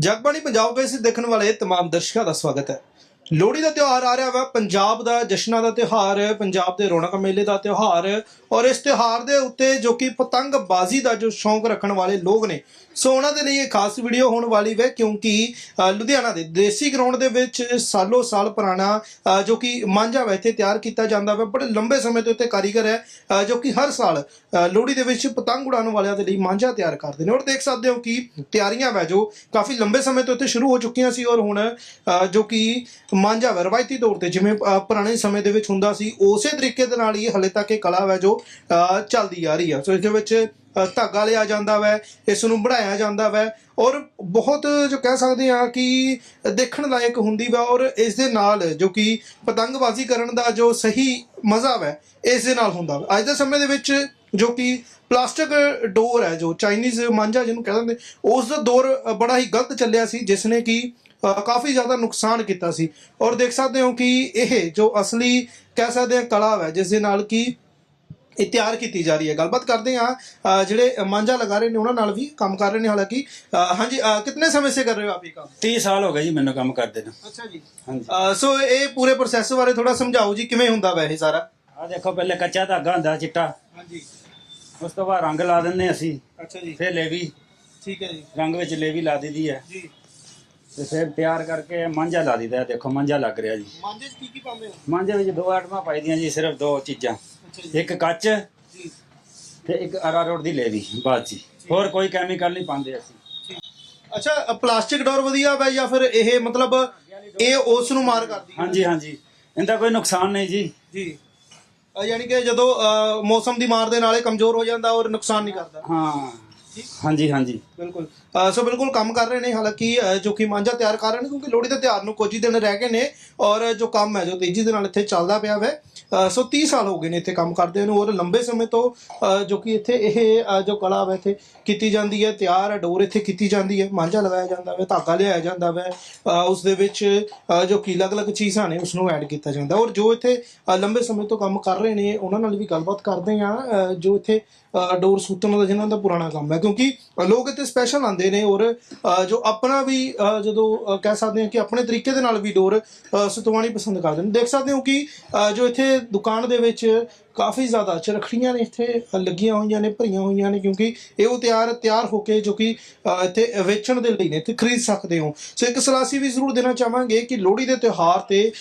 ਜਗਬਾਣੀ ਪੰਜਾਬ ਵਿੱਚ ਦੇਖਣ ਵਾਲੇ तमाम ਦਰਸ਼ਕਾਂ ਦਾ ਸਵਾਗਤ ਹੈ ਲੋਹੜੀ ਦਾ ਤਿਉਹਾਰ ਆ ਰਿਹਾ ਵਾ ਪੰਜਾਬ ਦਾ ਜਸ਼ਨਾਂ ਦਾ ਤਿਉਹਾਰ ਪੰਜਾਬ ਦੇ ਰੌਣਕ ਮੇਲੇ ਦਾ ਤਿਉਹਾਰ ਔਰ ਇਸ ਤਿਉਹਾਰ ਦੇ ਉੱਤੇ ਜੋ ਕਿ ਪਤੰਗਬਾਜ਼ੀ ਦਾ ਜੋ ਸ਼ੌਂਕ ਰੱਖਣ ਵਾਲੇ ਲੋਕ ਨੇ ਸੋ ਉਹਨਾਂ ਦੇ ਲਈ ਇਹ ਖਾਸ ਵੀਡੀਓ ਹੋਣ ਵਾਲੀ ਹੈ ਕਿਉਂਕਿ ਲੁਧਿਆਣਾ ਦੇ ਦੇਸੀ ਗਰਾਊਂਡ ਦੇ ਵਿੱਚ ਸਾਲੋ ਸਾਲ ਪੁਰਾਣਾ ਜੋ ਕਿ ਮਾਂਝਾ ਵਾ, ਇੱਥੇ ਤਿਆਰ ਕੀਤਾ ਜਾਂਦਾ ਵਾ। ਬੜੇ ਲੰਬੇ ਸਮੇਂ ਤੋਂ ਉੱਤੇ ਕਾਰੀਗਰ ਹੈ ਜੋ ਕਿ ਹਰ ਸਾਲ ਲੋਹੜੀ ਦੇ ਵਿੱਚ ਪਤੰਗ ਉਡਾਉਣ ਵਾਲਿਆਂ ਦੇ ਲਈ ਮਾਂਝਾ ਤਿਆਰ ਕਰਦੇ ਨੇ। ਔਰ ਦੇਖ ਸਕਦੇ ਹੋ ਕਿ ਤਿਆਰੀਆਂ ਵਾ, ਜੋ ਕਾਫੀ ਲੰਬੇ ਸਮੇਂ ਤੋਂ ਇੱਥੇ ਸ਼ੁਰੂ ਹੋ ਚੁੱਕੀਆਂ ਸੀ। ਔਰ ਹੁਣ ਜੋ ਕਿ ਮਾਂਝਾ ਵਾ, ਰਵਾਇਤੀ ਤੌਰ ਤੇ ਜਿਵੇਂ ਪੁਰਾਣੇ ਸਮੇਂ ਦੇ ਵਿੱਚ ਹੁੰਦਾ ਸੀ, ਉਸੇ ਤਰੀਕੇ ਦੇ ਨਾਲ ਹੀ ਹਲੇ ਤੱਕ ਇਹ ਕਲਾ ਵਾ, ਜੋ ਚੱਲਦੀ ਆ ਰਹੀ ਹੈ ਸੋ ਇਸ ਦੇ ਵਿੱਚ ਧਾਗਾ ਲਿਆ ਜਾਂਦਾ ਵੈ, ਇਸ ਨੂੰ ਬਣਾਇਆ ਜਾਂਦਾ ਵੈ, ਔਰ ਬਹੁਤ ਜੋ ਕਹਿ ਸਕਦੇ ਆ ਕਿ ਦੇਖਣ ਲਾਇਕ ਹੁੰਦੀ ਵਾ, ਔਰ ਇਸ ਦੇ ਨਾਲ ਜੋ ਕਿ ਪਤੰਗਬਾਜ਼ੀ ਕਰਨ ਦਾ ਜੋ ਸਹੀ ਮਜ਼ਾ ਵੈ, ਇਸ ਦੇ ਨਾਲ ਹੁੰਦਾ ਵਾ। ਅੱਜ ਦੇ ਸਮੇਂ ਦੇ ਵਿੱਚ ਜੋ ਕਿ ਪਲਾਸਟਿਕ ਡੋਰ ਹੈ, ਜੋ ਚਾਈਨੀਜ਼ ਮਾਂਝਾ ਜਿਹਨੂੰ ਕਹਿੰਦੇ ਉਸ ਦਾ ਦੌਰ ਬੜਾ ਹੀ ਗਲਤ ਚੱਲਿਆ ਸੀ, ਜਿਸ ਨੇ ਕਿ ਕਾਫੀ ਜ਼ਿਆਦਾ ਨੁਕਸਾਨ ਕੀਤਾ ਸੀ। ਔਰ ਦੇਖ ਸਕਦੇ ਹੋ ਕਿ ਇਹ ਜੋ ਅਸਲੀ ਕਹਿ ਸਕਦੇ ਆ ਕਲਾ ਹੈ ਜਿਸ ਦੇ ਨਾਲ ਕਿ ਇਹ ਤਿਆਰ ਕੀਤੀ ਜਾ ਰਹੀ ਹੈ। ਗੱਲਬਾਤ ਕਰਦੇ ਹਾਂ ਜਿਹੜੇ ਮਾਂਝਾ ਲਗਾ ਰਹੇ ਨੇ ਉਹਨਾਂ ਨਾਲ ਵੀ ਕੰਮ ਕਰ ਰਹੇ ਨੇ। ਹਾਲਾਂਕਿ ਹਾਂਜੀ ਕਿੰਨੇ ਸਮੇਂ ਸੇ ਕਰ ਰਹੇ ਹੋ ਆਪ ਇਹ ਕੰਮ? 30 ਸਾਲ ਹੋ ਗਏ ਜੀ ਮੈਨੂੰ ਕੰਮ ਕਰਦੇ ਨੂੰ। ਅੱਛਾ ਜੀ। ਹਾਂਜੀ। ਸੋ ਇਹ ਪੂਰੇ ਪ੍ਰੋਸੈਸ ਬਾਰੇ ਥੋੜਾ ਸਮਝਾਓ ਜੀ ਕਿਵੇਂ ਹੁੰਦਾ ਵੈ ਇਹ ਸਾਰਾ? ਆ ਦੇਖੋ ਪਹਿਲੇ ਕੱਚਾ ਧਾਗਾ ਹੁੰਦਾ ਚਿੱਟਾ। ਹਾਂਜੀ। ਉਸ ਤੋਂ ਬਾਅਦ ਰੰਗ ਲਾ ਦਿੰਦੇ ਅਸੀਂ। ਅੱਛਾ ਜੀ। ਫਿਰ ਲੇਵੀ। ਠੀਕ ਹੈ ਜੀ। ਰੰਗ ਵਿੱਚ ਲੇਵੀ ਲਾ ਦਿੱਦੀ ਹੈ। ਜੀ। ਤੇ ਫਿਰ ਤਿਆਰ ਕਰਕੇ ਮਾਂਝਾ ਲਾ ਦਿੱਤਾ ਦੇਖੋ ਮਾਂਝਾ ਲੱਗ ਰਿਹਾ ਜੀ। ਮਾਂਝੇ ਚ ਕੀ ਕੀ ਪਾਉਂਦੇ ਹੋ? ਮਾਂਝੇ ਵਿੱਚ ਦੋ ਆਟਮਾਂ ਪਾਈਦੀਆਂ ਜੀ ਸਿਰਫ ਦੋ ਚੀਜ਼ਾਂ। ਇੱਕ ਕੱਚ ਤੇ ਇੱਕ ਅਰਾਰੋਟ ਦੀ ਲੇਵੀ ਬਾਅਦ ਜੀ। ਹੋਰ ਕੋਈ ਕੈਮੀਕਲ ਨਹੀਂ ਪਾਉਂਦੇ ਅਸੀਂ। ਅੱਛਾ ਪਲਾਸਟਿਕ ਡੋਰ ਵਧੀਆ ਵੈ ਜਾਂ ਫਿਰ ਇਹ ਮਤਲਬ ਇਹ ਉਸ ਨੂੰ ਮਾਰ ਕਰਦੀ ਹੈ ਹਾਂਜੀ ਹਾਂਜੀ। ਇਹਦਾ ਕੋਈ ਨੁਕਸਾਨ ਨਹੀਂ ਜੀ। ਜੀ। ਅ, ਯਾਨੀ ਕਿ ਜਦੋਂ ਅ, ਮੌਸਮ ਦੀ ਮਾਰ ਦੇ ਨਾਲ ਇਹ ਕਮਜ਼ੋਰ ਹੋ ਜਾਂਦਾ ਔਰ ਨੁਕਸਾਨ ਨਹੀਂ ਕਰਦਾ। ਹਾਂ। ਹਾਂਜੀ ਹਾਂਜੀ। ਬਿਲਕੁਲ। ਅ, ਸੋ ਬਿਲਕੁਲ ਕੰਮ ਕਰ ਰਹੇ ਨੇ ਹਾਲਾਂਕਿ ਅ, ਜੋ ਕਿ ਮਾਂਝਾ ਤਿਆਰ ਕਰ ਰਹੇ ਨੇ ਕਿਉਂਕਿ ਲੋਹੜੀ ਦੇ ਤਿਉਹਾਰ ਨੂੰ ਕੁਝ ਹੀ ਦਿਨ ਰਹਿ ਗਏ ਨੇ ਔਰ ਜੋ ਕੰਮ ਹੈ ਜੋ ਤੇਜ਼ੀ ਦੇ ਨਾਲ ਇੱਥੇ ਚੱਲਦਾ ਪਿਆ ਵੈ ਅ, ਸੋ 30 ਸਾਲ ਹੋ ਗਏ ਨੇ ਇੱਥੇ ਕੰਮ ਕਰਦੇ ਨੂੰ ਔਰ ਲੰਬੇ ਸਮੇਂ ਤੋਂ ਜੋ ਕਿ ਇੱਥੇ ਇਹ ਜੋ ਕਲਾ ਵੈ ਇੱਥੇ ਕੀਤੀ ਜਾਂਦੀ ਹੈ ਤਿਆਰ ਡੋਰ ਇੱਥੇ ਕੀਤੀ ਜਾਂਦੀ ਹੈ ਮਾਂਝਾ ਲਗਾਇਆ ਜਾਂਦਾ ਵੈ ਧਾਗਾ ਲਿਆਇਆ ਜਾਂਦਾ ਵੈ ਅ, ਉਸ ਦੇ ਵਿੱਚ ਜੋ ਕਿ ਅਲੱਗ-ਅਲੱਗ ਚੀਜ਼ਾਂ ਨੇ ਉਸ ਨੂੰ ਐਡ ਕੀਤਾ ਜਾਂਦਾ। ਔਰ ਜੋ ਇੱਥੇ ਲੰਬੇ ਸਮੇਂ ਤੋਂ ਕੰਮ ਕਰ ਰਹੇ ਨੇ ਉਹਨਾਂ ਨਾਲ ਵੀ ਗੱਲਬਾਤ ਕਰਦੇ ਆ ਜੋ ਇੱਥੇ ਡੋਰ ਸੂਤਨ ਦਾ ਜਿਨ੍ਹਾਂ ਦਾ ਪੁਰਾਣਾ ਕੰਮ ਹੈ। ਕਿਉਂਕਿ ਲੋਕ ਇੱਥੇ ਸਪੈਸ਼ਲ ਆਉਂਦੇ ਨੇ ਔਰ ਜੋ ਆਪਣਾ ਵੀ ਜਦੋਂ ਕਹਿ ਸਕਦੇ ਹਾਂ ਕਿ ਆਪਣੇ ਤਰੀਕੇ ਦੇ ਨਾਲ ਵੀ ਡੋਰ ਅ, ਪਸੰਦ ਕਰਦੇ ਨੇ। ਦੇਖ ਸਕਦੇ ਹੋ ਕਿ ਜੋ ਇੱਥੇ ਦੁਕਾਨ ਦੇ ਵਿੱਚ ਕਾਫੀ ਜ਼ਿਆਦਾ ਚਰਖੜੀਆਂ ਨੇ ਇੱਥੇ ਲੱਗੀਆਂ ਹੋਈਆਂ ਨੇ ਭਰੀਆਂ ਹੋਈਆਂ ਨੇ ਕਿਉਂਕਿ ਇਹ ਉਹ ਤਿਆਰ ਤਿਆਰ ਹੋ ਕੇ ਜੋ ਕਿ ਇੱਥੇ ਵੇਚਣ ਦੇ ਲਈ ਨੇ ਤੇ ਖਰੀਦ ਸਕਦੇ ਹੋ। ਸੋ ਇੱਕ ਸਲਾਸੀ ਵੀ ਜ਼ਰੂਰ ਦੇਣਾ ਚਾਹਾਂਗੇ ਕਿ ਲੋਹੜੀ ਦੇ ਤਿਉਹਾਰ ਤੇ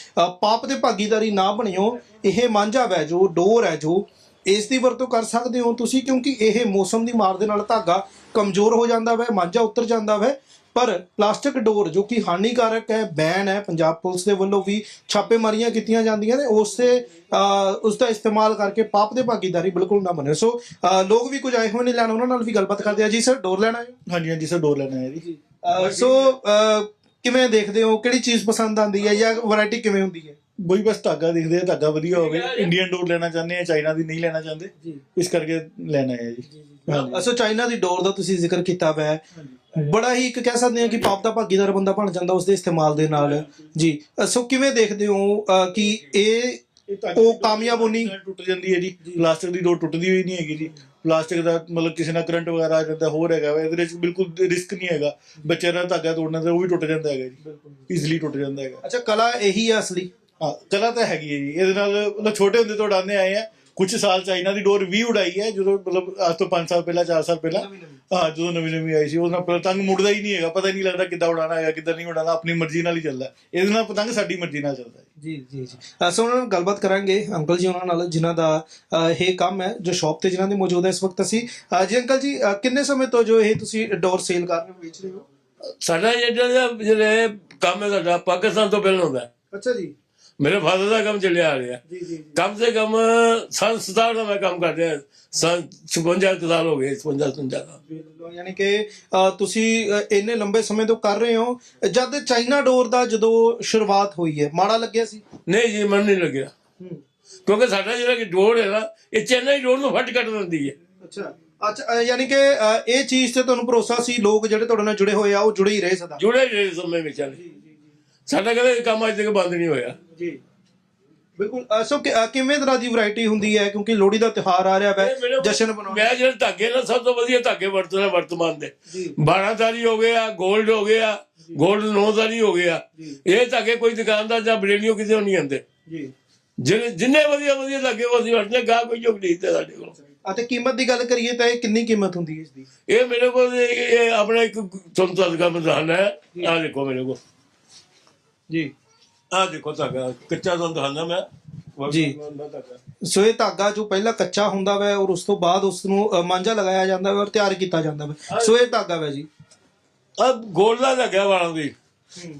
ਪਾਪ ਦੇ ਭਾਗੀਦਾਰੀ ਨਾ ਬਣਿਓ। ਇਹ ਮਾਂਝਾ ਵੈ ਜੋ ਡੋਰ ਹੈ ਜੋ ਇਸ ਦੀ ਵਰਤੋਂ ਕਰ ਸਕਦੇ ਹੋ ਤੁਸੀਂ ਕਿਉਂਕਿ ਇਹ ਮੌਸਮ ਦੀ ਮਾਰ ਦੇ ਨਾਲ ਧਾਗਾ ਕਮਜ਼ੋਰ ਹੋ ਜਾਂਦਾ ਵੈ ਮਾਂਝਾ ਉਤਰ ਜਾਂਦਾ ਵੈ। ਪਰ ਪਲਾਸਟਿਕ ਡੋਰ ਜੋ ਕਿ ਹਾਨੀਕਾਰਕ ਹੈ ਬੈਨ ਹੈ ਪੰਜਾਬ ਪੁਲਿਸ ਦੇ ਵੱਲੋਂ ਵੀ ਛਾਪੇਮਾਰੀਆਂ ਕੀਤੀਆਂ ਜਾਂਦੀਆਂ ਨੇ ਉਸੇ ਉਸ ਦਾ ਇਸਤੇਮਾਲ ਕਰਕੇ ਪਾਪ ਦੇ ਭਾਗੀਦਾਰੀ ਬਿਲਕੁਲ ਨਾ ਬਣੇ। ਸੋ ਲੋਕ ਵੀ ਕੁਝ ਆਏ ਹੋਏ ਨੇ ਲੈਣ ਉਹਨਾਂ ਨਾਲ ਵੀ ਗੱਲਬਾਤ ਕਰਦੇ ਆ। ਜੀ ਸਰ ਡੋਰ ਲੈਣਾ ਹੈ? ਹਾਂਜੀ ਹਾਂਜੀ ਸਰ ਡੋਰ ਲੈਣਾ ਹੈ ਜੀ। ਸੋ ਕਿਵੇਂ ਦੇਖਦੇ ਹੋ? ਕਿਹੜੀ ਚੀਜ਼ ਪਸੰਦ ਆਉਂਦੀ ਹੈ ਜਾਂ ਵੈਰਾਈਟੀ ਕਿਵੇਂ ਹੁੰਦੀ ਹੈ? ਬਈ ਬਸ ਧਾਗਾ ਦੇਖਦੇ ਆ ਧਾਗਾ ਵਧੀਆ ਹੋਵੇ। ਇੰਡੀਅਨ ਡੋਰ ਲੈਣਾ ਚਾਹੁੰਦੇ ਆ ਚਾਈਨਾ ਦੀ ਨਹੀਂ ਲੈਣਾ ਚਾਹੁੰਦੇ? ਇਸ ਕਰਕੇ ਲੈਣਾ ਹੈ ਜੀ। ਅਸੋ ਚਾਈਨਾ ਦੀ ਡੋਰ ਦਾ ਤੁਸੀਂ ਜ਼ਿਕਰ ਕੀਤਾ ਹੈ ਬੜਾ ਹੀ ਇੱਕ ਕਹਿ ਸਕਦੇ ਹਾਂ ਕਿ ਪਾਪ ਦਾ ਭਾਗੀਦਾਰ ਬੰਦਾ ਬਣ ਜਾਂਦਾ ਉਸ ਦੇ ਇਸਤੇਮਾਲ ਦੇ ਨਾਲ। ਜੀ। ਸੋ ਕਿਵੇਂ ਦੇਖਦੇ ਹੋ ਅ, ਕਿ ਇਹ ਉਹ ਕਾਮਯਾਬ ਹੋਣੀ ਟੁੱਟ ਜਾਂਦੀ ਹੈ ਜੀ। ਪਲਾਸਟਿਕ ਦੀ ਡੋਰ ਟੁੱਟਦੀ ਹੋਈ ਨਹੀਂ ਹੈਗੀ ਜੀ। ਪਲਾਸਟਿਕ ਦਾ ਮਤਲਬ ਕਿਸੇ ਨਾਲ ਕਰੰਟ ਵਗੈਰਾ ਆ ਜਾਂਦਾ ਹੋਰ ਹੈਗਾ ਵਾ। ਇਹਦੇ ਵਿੱਚ ਬਿਲਕੁਲ ਰਿਸਕ ਨਹੀਂ ਹੈਗਾ। ਬੱਚੇ ਦਾ ਧਾਗਾ ਤੋੜਨਾ ਤੇ ਉਹ ਵੀ ਟੁੱਟ ਜਾਂਦਾ ਹੈਗਾ ਜੀ। ਈਜ਼ੀਲੀ ਟੁੱਟ ਜਾਂਦਾ ਹੈਗਾ। ਅੱਛਾ ਕਲਾ ਇਹੀ ਹੈ ਅਸਲੀ। ਹਾਂ ਕਲਾ ਤਾਂ ਹੈਗੀ ਹੈ ਜੀ। ਇਹਦੇ ਨਾਲ ਮਤਲਬ ਛੋਟੇ ਹੁੰਦੇ ਤੋਂ ਉਡਾਉਂਦੇ ਆਏ ਆ। ਕੁਝ ਸਾਲ ਚਾਈਨਾ ਦੀ ਡੋਰ ਵੀ ਉਡਾਈ ਹੈ ਜਦੋਂ ਮਤਲਬ ਅੱਜ ਤੋਂ 5 ਸਾਲ ਪਹਿਲਾਂ 4 ਸਾਲ ਪਹਿਲਾਂ। ਹਾਂ ਜਦੋਂ ਨਵੀਂ ਨਵੀਂ ਆਈ ਸੀ ਉਹਦੇ ਨਾਲ ਪਤੰਗ ਮੁੜਦਾ ਹੀ ਨਹੀਂ ਹੈਗਾ। ਪਤਾ ਹੀ ਨਹੀਂ ਲੱਗਦਾ ਕਿੱਦਾਂ ਉਡਾਣਾ ਹੈਗਾ ਕਿੱਦਾਂ ਨਹੀਂ ਉਡਾਣਾ ਆਪਣੀ ਮਰਜ਼ੀ ਨਾਲ ਹੀ ਚੱਲਦਾ। ਇਹਦੇ ਨਾਲ ਪਤੰਗ ਸਾਡੀ ਮਰਜ਼ੀ ਨਾਲ ਚੱਲਦਾ ਜੀ ਜੀ ਜੀ। ਅ, ਸੋ ਉਹਨਾਂ ਨਾਲ ਗੱਲਬਾਤ ਕਰਾਂਗੇ ਅੰਕਲ ਜੀ ਉਹਨਾਂ ਨਾਲ ਜਿਨ੍ਹਾਂ ਦਾ ਇਹ ਕੰਮ ਹੈ ਜੋ ਸ਼ਾਪ ਤੇ ਜਿਨ੍ਹਾਂ ਦੇ ਮੌਜੂਦ ਹੈ ਇਸ ਵਕਤ ਅਸੀਂ। ਜੀ ਅੰਕਲ ਜੀ ਕਿੰਨੇ ਸਮੇਂ ਤੋਂ ਜੋ ਇਹ ਤੁਸੀਂ ਡੋਰ ਸੇਲ ਕਰ ਰਹੇ ਹੋ ਵੇਚ ਰਹੇ ਹੋ? ਸਾਡਾ ਜਿਹੜਾ ਜਿਹੜੇ ਕੰਮ ਹੈ ਸਾਡਾ ਪਾਕਿਸਤਾਨ ਤੋਂ ਪਹਿਲਾਂ ਹੁੰਦਾ ਹੈ। ਅੱਛਾ ਜੀ। ਮੇਰੇ ਫਾਦਰ ਦਾ ਕੰਮ ਚੱਲਿਆ ਆ। ਰਿਹਾ ਜੀ ਜੀ। ਕਮ ਸੇ ਕਮ ਸੰਨ 67 ਦਾ ਮੈਂ ਕੰਮ ਕਰ ਰਿਹਾ। ਸੰਨ 56 ਕੁ ਸਾਲ ਹੋ ਗਏ 56 57 ਦਾ। ਬਿਲਕੁਲ, ਯਾਨੀ ਕਿ ਤੁਸੀਂ ਇੰਨੇ ਲੰਬੇ ਸਮੇਂ ਤੋਂ ਕਰ ਰਹੇ ਹੋ। ਜਦ ਚਾਈਨਾ ਡੋਰ ਦਾ ਜਦੋਂ ਸ਼ੁਰੂਆਤ ਹੋਈ ਹੈ ਮਾੜਾ ਲੱਗਿਆ ਸੀ? ਨਹੀਂ ਜੀ ਮਨ ਨਹੀਂ ਲੱਗਿਆ। ਕਿਉਂਕਿ ਸਾਡਾ ਜਿਹੜਾ ਕਿ ਡੋਰ ਹੈ ਨਾ ਇਹ ਚੈਨਈ ਡੋਰ ਨੂੰ ਫਟ ਕੱਟ ਦਿੰਦੀ ਹੈ। ਅੱਛਾ। ਯਾਨੀ ਕਿ ਇਹ ਚੀਜ਼ ਤੇ ਤੁਹਾਨੂੰ ਭਰੋਸਾ ਸੀ? ਲੋਕ ਜਿਹੜੇ ਤੁਹਾਡੇ ਨਾਲ ਜੁੜੇ ਹੋਏ ਆ ਉਹ ਜੁੜੇ ਹੀ ਰਹੇ ਸਦਾ? ਜੁੜੇ ਜਿਹੜੇ ਸਮੇਂ ਵਿੱਚ ਵਾਲੇ ਸਾਡਾ ਕਦੇ ਕੰਮ ਅੱਜ ਤੱਕ ਬੰਦ ਨਹੀਂ ਹੋਇਆ। ਜੀ। ਬਿਲਕੁਲ ਸੋ ਕਿ- ਕਿਵੇਂ ਤਰ੍ਹਾਂ ਦੀ ਵੈਰਾਈਟੀ ਹੁੰਦੀ ਹੈ? ਕਿਉਂਕਿ ਲੋਹੜੀ ਦਾ ਤਿਉਹਾਰ ਆ ਰਿਹਾ ਇਹ ਹੈ ਜਸ਼ਨ ਮਨਾਉਣਾ ਮੈਂ ਜਿਹੜੇ ਧਾਗੇ ਨਾਲ ਸਭ ਤੋਂ ਵਧੀਆ ਧਾਗੇ ਵਰਤਦਾ ਵਰਤਮਾਨ ਦੇ। ਜੀ। 12 ਤਾਰੀ ਹੋ ਗਿਆ 골ਡ ਹੋ ਗਿਆ 골ਡ ਨੌਜ਼ਾਰੀ ਹੋ ਗਿਆ। ਇਹ ਧਾਗੇ ਕੋਈ ਦੁਕਾਨਦਾਰ ਜਾਂ ਬਰੇਲੀਓ ਕਿਸੇ ਨਹੀਂ ਆਉਂਦੇ। ਜੀ। ਜਿਹੜੇ ਜਿੰਨੇ ਵਧੀਆ ਵਧੀਆ ਧਾਗੇ ਉਹ ਅਸੀਂ ਵਰਤਦੇ ਗਾ ਕੋਈ ਨਹੀਂ ਤੇ ਸਾਡੇ ਕੋਲ। ਅਤੇ ਕੀਮਤ ਦੀ ਗੱਲ ਕਰੀਏ ਤਾਂ ਇਹ ਕਿੰਨੀ ਕੀਮਤ ਹੁੰਦੀ ਹੈ ਇਸ ਦੀ? ਇਹ ਮੇਰੇ ਕੋਲ ਇਹ ਇਹ ਆਪਣਾ ਇੱਕ ਤੁਹਾਨੂੰ ਬਜ਼ਾਨਾ ਹੈ। ਆ ਦੇਖੋ ਮੇਰੇ ਕੋਲ। ਜੀ। ਆ ਦੇਖੋ ਧਾਗਾ ਕੱਚਾ ਤੁਹਾਨੂੰ ਦਿਖਾਉਂਦਾ ਮੈਂ। ਜੀ। ਧਾਗਾ। ਸੋ ਇਹ ਧਾਗਾ ਜੋ ਪਹਿਲਾਂ ਕੱਚਾ ਹੁੰਦਾ ਵੈ ਔਰ ਉਸ ਤੋਂ ਬਾਅਦ ਉਸ ਨੂੰ ਅ, ਮਾਂਝਾ ਲਗਾਇਆ ਜਾਂਦਾ ਵੈ ਔਰ ਤਿਆਰ ਕੀਤਾ ਜਾਂਦਾ ਵੈ। ਸੋ ਇਹ ਧਾਗਾ ਵੈ ਜੀ। ਆ ਗੋਲ ਲੱਗਿਆ ਵਾਲਾਂ ਦੀ।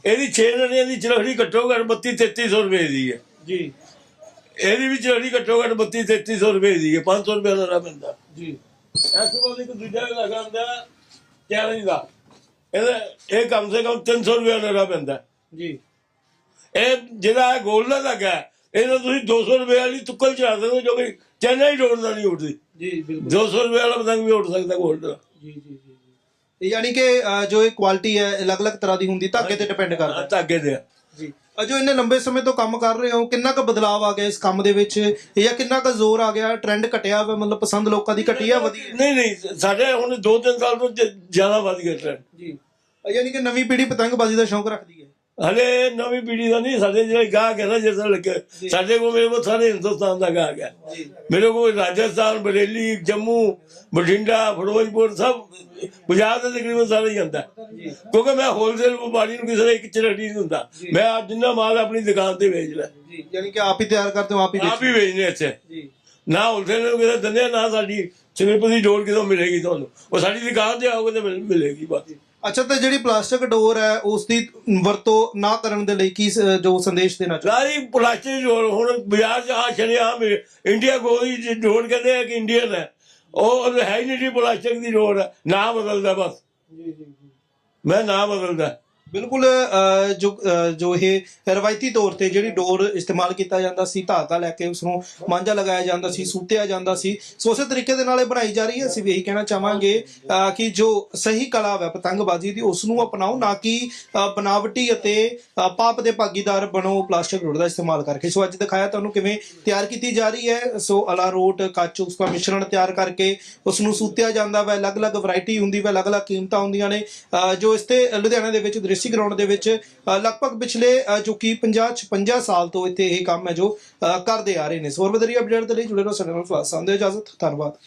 ਇਹਦੀ 6 ਜਣਿਆਂ ਦੀ ਚਰਖੜੀ ਘੱਟੋ ਘੱਟ 32 3300 ਰੁਪਏ ਦੀ ਹੈ। ਜੀ। ਇਹਦੀ ਵੀ ਚਰਖੜੀ ਘੱਟੋ ਘੱਟ 32 3300 ਰੁਪਏ ਦੀ ਹੈ 500 ਰੁਪਏ ਦਾ ਪੈਂਦਾ ਜੀ। ਇਸ ਤੋਂ ਬਾਅਦ ਇੱਕ ਦੂਜਾ ਲਗਾਉਂਦਾ ਚੈਲੰਜ ਦਾ। ਇਹਦਾ ਇਹ ਕਮ ਸੇ ਕਮ 300 ਰੁਪਏ ਦਾ ਪੈਂਦਾ ਜੀ। ਇਹ ਜਿਹੜਾ ਇਹ ਗੋਲ ਦਾ ਲੱਗਾ ਇਹਨਾਂ ਤੁਸੀਂ 200 ਰੁਪਏ ਵਾਲੀ ਤੁੱਕਲ ਚੜਾ ਸਕਦੇ ਹੋ ਜੋ ਕਿ ਚੈਨਈ ਰੋਡ ਦਾ ਨਹੀਂ ਉੱਠਦੀ ਜੀ ਬਿਲਕੁਲ। 200 ਰੁਪਏ ਵਾਲਾ ਪਤੰਗ ਵੀ ਉੱਡ ਸਕਦਾ ਗੋਲਡ। ਦਾ ਜੀ ਜੀ ਜੀ। ਇਹ ਯਾਨੀ ਕਿ ਅ, ਜੋ ਇਹ ਕੁਆਲਿਟੀ ਹੈ ਇਹ ਅਲੱਗ-ਅਲੱਗ ਤਰ੍ਹਾਂ ਦੀ ਹੁੰਦੀ ਧਾਗੇ ਤੇ ਡਿਪੈਂਡ ਕਰਦਾ ਧਾਗੇ ਦੇ ਆ। ਜੀ। ਅਜੋ ਇੰਨੇ ਲੰਬੇ ਸਮੇਂ ਤੋਂ ਕੰਮ ਕਰ ਰਹੇ ਹੋ ਕਿੰਨਾ ਕੁ ਬਦਲਾਅ ਆ ਗਿਆ ਇਸ ਕੰਮ ਦੇ ਵਿੱਚ? ਜਾਂ ਕਿੰਨਾ ਕੁ ਜ਼ੋਰ ਆ ਗਿਆ ਟ੍ਰੈਂਡ ਘਟਿਆ ਵਾ ਮਤਲਬ ਪਸੰਦ ਲੋਕਾਂ ਦੀ ਘਟੀ ਆ ਵਧੀ? ਹੈ ਨਹੀਂ ਨਹੀਂ ਸਾਡੇ ਹੁਣ 2-3 ਸਾਲ ਤੋਂ ਜ- ਜ਼ਿਆਦਾ ਵੱਧ ਗਿਆ ਟ੍ਰੈਂਡ ਜੀ। ਯਾਨੀ ਕਿ ਨਵੀਂ ਪੀੜ੍ਹੀ ਪਤੰਗਬਾਜ਼ੀ ਦਾ ਸ਼ੌਂਕ ਰੱਖਦੀ ਹੈ ਹਲੇ ਨਵੀਂ ਪੀੜ੍ਹੀ ਦਾ ਨਹੀਂ ਸਾਡੇ ਜਿਹੜੇ ਗਾਹਕ ਹੈ ਨਾ ਜਿਸ ਤਰ੍ਹਾਂ ਲੱਗੇ ਸਾਡੇ ਕੋਲ ਮੇਰੇ ਕੋਲ ਸਾਰੇ ਹਿੰਦੁਸਤਾਨ ਦਾ ਗਾਹਕ ਹੈ। ਮੇਰੇ ਕੋਲ ਰਾਜਸਥਾਨ ਬਰੇਲੀ ਜੰਮੂ ਬਠਿੰਡਾ ਫਿਰੋਜ਼ਪੁਰ ਸਭ ਪੰਜਾਬ ਦਾ ਤਕਰੀਬਨ ਸਾਰਾ ਹੀ ਆਉਂਦਾ। ਕਿਉਂਕਿ ਮੈਂ ਹੋਲਸੇਲ ਵਪਾਰੀ ਨੂੰ ਕਿਸੇ ਦਾ ਇੱਕ ਚਰੜੀ ਨਹੀਂ ਹੁੰਦਾ। ਮੈਂ ਆਪ ਜਿੰਨਾ ਮਾਲ ਆਪਣੀ ਦੁਕਾਨ ਤੇ ਵੇਚਦਾ ਜੀ ਯਾਨੀ ਕਿ ਆਪ ਹੀ ਤਿਆਰ ਕਰਦੇ ਹੋ ਆਪ ਹੀ ਆਪ ਹੀ ਵੇਚਨੇ ਇੱਥੇ। ਜੀ। ਨਾ ਹੋਲਸੇਲ ਨੂੰ ਕਿਸੇ ਦੰਦੇ ਨਾ ਸਾਡੀ ਸਲਿੱਪ ਦੀ ਡੋਰ ਕਿਦੋਂ ਮਿਲੇਗੀ ਤੁਹਾਨੂੰ। ਉਹ ਸਾਡੀ ਦੁਕਾਨ ਤੇ ਆਓਗੇ ਤੇ ਮਿਲ- ਮਿਲੇਗੀ ਬਸ। ਅੱਛਾ ਤੇ ਜਿਹੜੀ ਪਲਾਸਟਿਕ ਡੋਰ ਹੈ ਉਸ ਦੀ ਵਰਤੋਂ ਨਾ ਕਰਨ ਦੇ ਲਈ ਕੀ ਸ- ਜੋ ਸੰਦੇਸ਼ ਦੇਣਾ ਚਾਹੁੰਦੇ ਸਾਰੀ ਪਲਾਸਟਿਕ ਡੋਰ ਹੁਣ ਬਾਜ਼ਾਰ 'ਚ ਆ ਛੜਿਆ ਇੰਡੀਆ ਕੋਈ ਡੋਰ ਕਹਿੰਦੇ ਆ ਕਿ ਇੰਡੀਅਨ ਹੈ। ਉਹ ਹੈ ਹੀ ਨਹੀਂ ਜੀ ਪਲਾਸਟਿਕ ਦੀ ਡੋਰ ਹੈ ਨਾ ਬਦਲਦਾ ਬਸ। ਜੀ ਜੀ। ਮੈਂ ਨਾ ਬਦਲਦਾ। ਬਿਲਕੁਲ ਅ, ਜੋ ਜੋ ਇਹ ਰਵਾਇਤੀ ਤੌਰ ਤੇ ਜਿਹੜੀ ਡੋਰ ਇਸਤੇਮਾਲ ਕੀਤਾ ਜਾਂਦਾ ਸੀ ਧਾਗਾ ਲੈ ਕੇ ਉਸ ਨੂੰ ਮਾਂਝਾ ਲਗਾਇਆ ਜਾਂਦਾ ਸੀ ਸੂਤਿਆ ਜਾਂਦਾ ਸੀ। ਸੋ ਉਸੇ ਤਰੀਕੇ ਦੇ ਨਾਲ ਇਹ ਬਣਾਈ ਜਾ ਰਹੀ ਹੈ। ਅਸੀਂ ਵੀ ਇਹੀ ਕਹਿਣਾ ਚਾਹਾਂਗੇ ਕਿ ਜੋ ਸਹੀ ਕਲਾ ਹੈ ਪਤੰਗਬਾਜ਼ੀ ਦੀ ਉਸ ਨੂੰ ਅਪਣਾਓ ਨਾ ਕਿ ਅ, ਬਨਾਵਟੀ ਅਤੇ ਪਾਪ ਦੇ ਭਾਗੀਦਾਰ ਬਣੋ ਪਲਾਸਟਿਕ ਰੋਡ ਦਾ ਇਸਤੇਮਾਲ ਕਰਕੇ। ਸੋ ਅੱਜ ਦਿਖਾਇਆ ਤੁਹਾਨੂੰ ਕਿਵੇਂ ਤਿਆਰ ਕੀਤੀ ਜਾ ਰਹੀ ਹੈ। ਸੋ ਅਲਾ ਰੋਟ ਕਾਚੂ ਉਸ ਦਾ ਮਿਸ਼ਰਣ ਤਿਆਰ ਕਰਕੇ ਉਸ ਨੂੰ ਸੂਤਿਆ ਜਾਂਦਾ ਵਾ। ਅਲੱਗ-ਅਲੱਗ ਵੈਰਾਈਟੀ ਹੁੰਦੀ ਵਾ ਅਲੱਗ-ਅਲੱਗ ਕੀਮਤਾਂ ਹੁੰਦੀਆਂ ਨੇ। ਅ, ਜੋ ਇਸ ਤੇ ਲੁਧਿਆਣਾ ਦੇ ਵਿੱਚ ਦ੍ਰਿਸ਼ਟੀ ਗਰਾਊਂਡ ਦੇ ਵਿੱਚ ਅ, ਲਗਭਗ ਪਿਛਲੇ ਜੋ ਕਿ 50 56 ਸਾਲ ਤੋਂ ਇੱਥੇ ਇਹ ਕੰਮ ਹੈ ਜੋ ਅ, ਕਰਦੇ ਆ ਰਹੇ ਨੇ। ਸੋ ਹੋਰ ਵਧੇਰੀ ਅਪਡੇਟ ਦੇ ਲਈ ਜੁੜੇ ਰਹੋ ਸਾਡੇ ਨਾਲ ਫਲਾਸ ਸੰਦੇ ਇਜਾਜ਼ਤ ਧੰਨਵਾਦ।